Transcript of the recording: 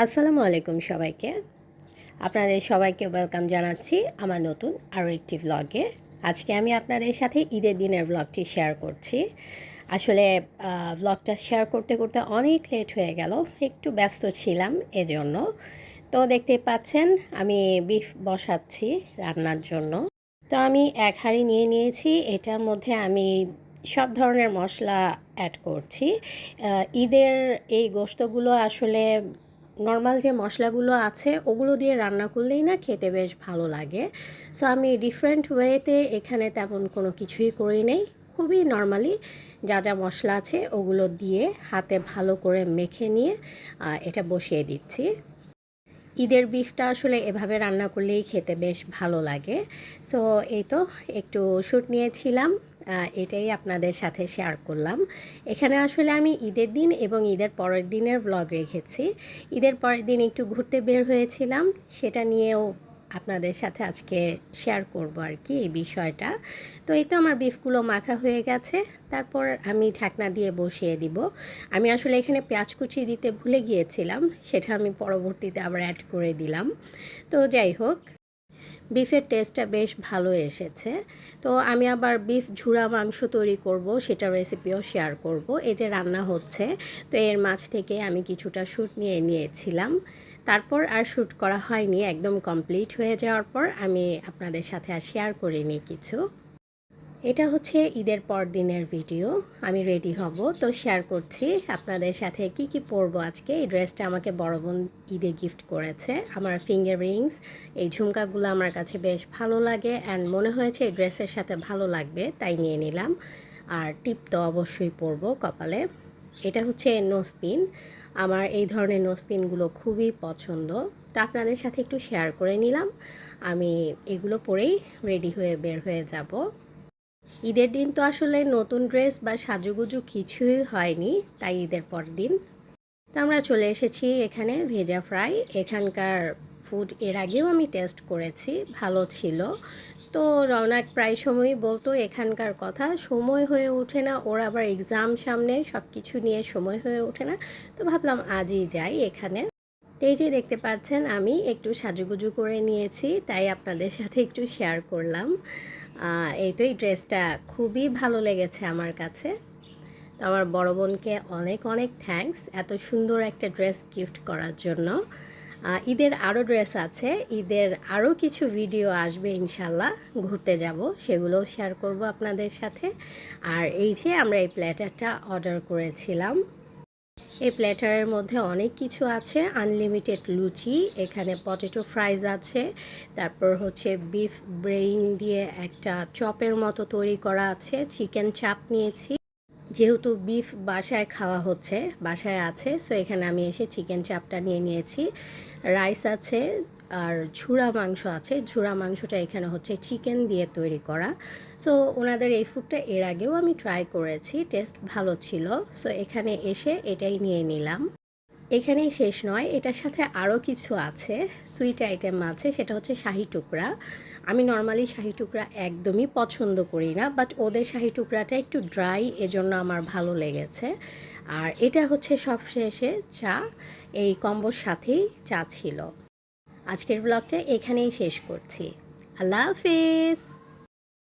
আসসালামু আলাইকুম সবাইকে। আপনাদের সবাইকে ওয়েলকাম জানাচ্ছি আমার নতুন আরও একটি ভ্লগে আজকে আমি আপনাদের সাথে ঈদের দিনের ভ্লগটি শেয়ার করছি। আসলে ভ্লগটা শেয়ার করতে করতে অনেক লেট হয়ে গেল, একটু ব্যস্ত ছিলাম এজন্য। তো দেখতে পাচ্ছেন, আমি বিফ বসাচ্ছি রান্নার জন্য। তো আমি এক হাঁড়ি নিয়ে নিয়েছি, এটার মধ্যে আমি সব ধরনের মশলা অ্যাড করছি। ঈদের এই গোস্তগুলো আসলে নর্মাল যে মশলাগুলো আছে, ওগুলো দিয়ে রান্না করলেই না খেতে বেশ ভালো লাগে। সো আমি ডিফারেন্ট ওয়েতে এখানে তেমন কোনো কিছুই করি নেই। খুবই নর্মালি যা যা মশলা আছে, ওগুলো দিয়ে হাতে ভালো করে মেখে নিয়ে এটা বসিয়ে দিচ্ছি। ঈদের বিফটা আসলে এভাবে রান্না করলেই খেতে বেশ ভালো লাগে। সো এই তো একটু শ্যুট নিয়েছিলাম এটাই আপনাদের সাথে শেয়ার করলাম। এখানে আসলে আমি ঈদের দিন এবং ঈদের পরের দিনের ব্লগ রেখেছি। ঈদের পরের দিন একটু ঘুরতে বের হয়েছিলাম, সেটা নিয়েও আপনাদের সাথে আজকে শেয়ার করব আর কি এই বিষয়টা। তো এই তো আমার বিফগুলো মাখা হয়ে গেছে। তারপর আমি ঢাকনা দিয়ে বসিয়ে দিব। আমি আসলে এখানে পেঁয়াজ কুচি দিতে ভুলে গিয়েছিলাম, সেটা আমি পরবর্তীতে আবার অ্যাড করে দিলাম। তো যাই হোক বিফের টেস্টটা বেশ ভালো এসেছে। তো আমি আবার বিফ ঝুড়া মাংস তৈরি করব, সেটা রেসিপিও শেয়ার করব। এই যে রান্না হচ্ছে, তো এর মাছ থেকে আমি কিছুটা শ্যুট নিয়ে নিয়েছিলাম। তারপর আর শ্যুট করা হয়নি, একদম কমপ্লিট হয়ে যাওয়ার পর আমি আপনাদের সাথে আর শেয়ার করিনি কিছু। এটা হচ্ছে ঈদের পর দিনের ভিডিও আমি রেডি হব। তো শেয়ার করছি আপনাদের সাথে কি কি পরবো আজকে। এই ড্রেসটা আমাকে বড় বোন ঈদে গিফট করেছে। আমার ফিঙ্গার রিংস এই ঝুমকাগুলো আমার কাছে বেশ ভালো লাগে অ্যান্ড মনে হয়েছে এই ড্রেসের সাথে ভালো লাগবে, তাই নিয়ে নিলাম। আর টিপ তো অবশ্যই পরবো কপালে। এটা হচ্ছে নোসপিন। আমার এই ধরনের নোসপিনগুলো খুবই পছন্দ। তো আপনাদের সাথে একটু শেয়ার করে নিলাম। আমি এগুলো পরেই রেডি হয়ে বের হয়ে যাব। ঈদের দিন তো আসলে নতুন ড্রেস বা সাজুগুজু কিছুই হয়নি, তাই ঈদের পর দিন তো আমরা চলে এসেছি এখানে ভেজা ফ্রাই। এখানকার ফুড এর আগেও আমি টেস্ট করেছি, ভালো ছিল। তো রওনাক প্রায় সময়ই বলতো, এখানকার কথা, সময় হয়ে ওঠে না, ওর আবার এক্সাম সামনে সব কিছু নিয়ে সময় হয়ে ওঠে না। তো ভাবলাম আজই যাই এখানে। এই যে দেখতে পাচ্ছেন, আমি একটু সাজুগুজু করে নিয়েছি, তাই আপনাদের সাথে একটু শেয়ার করলাম। এই তো এই ড্রেসটা খুবই ভালো লেগেছে আমার কাছে। তো আমার বড় বোনকে অনেক অনেক থ্যাংকস এত সুন্দর একটা ড্রেস গিফট করার জন্য। ঈদের আরও ড্রেস আছে। ঈদের আরও কিছু ভিডিও আসবে ইনশাল্লাহ। ঘুরতে যাব, সেগুলোও শেয়ার করব আপনাদের সাথে। আর এই যে আমরা এই প্ল্যাটারটা অর্ডার করেছিলাম, এই প্ল্যাটারের মধ্যে অনেক কিছু আছে। আনলিমিটেড লুচি, এখানে পটেটো ফ্রাইজ আছে। তারপর হচ্ছে বিফ ব্রেইন দিয়ে একটা চপের মতো তৈরি করা আছে। চিকেন চাপ নিয়েছি। যেহেতু বিফ বাসায় খাওয়া হচ্ছে, বাসায় আছে সো এখানে আমি এসে চিকেন চাপটা নিয়ে নিয়েছি। রাইস আছে আর ঝুড়া মাংস আছে। ঝুড়া মাংসটা এখানে হচ্ছে চিকেন দিয়ে তৈরি করা। সো ওনাদের এই ফুডটা এর আগেও আমি ট্রাই করেছি টেস্ট ভালো ছিল। সো এখানে এসে এটাই নিয়ে নিলাম। এখানেই শেষ নয়, এটার সাথে আরও কিছু আছে, সুইট আইটেম আছে, সেটা হচ্ছে শাহি টুকরা। আমি নর্মালি শাহি টুকরা একদমই পছন্দ করি না বাট ওদের শাহি টুকরাটা একটু ড্রাই এজন্য আমার ভালো লেগেছে। আর এটা হচ্ছে সবশেষে চা, এই কম্বোর সাথেই চা ছিল। আজকের ব্লগটা এখানেই শেষ করছি। আল্লাহ হাফিজ!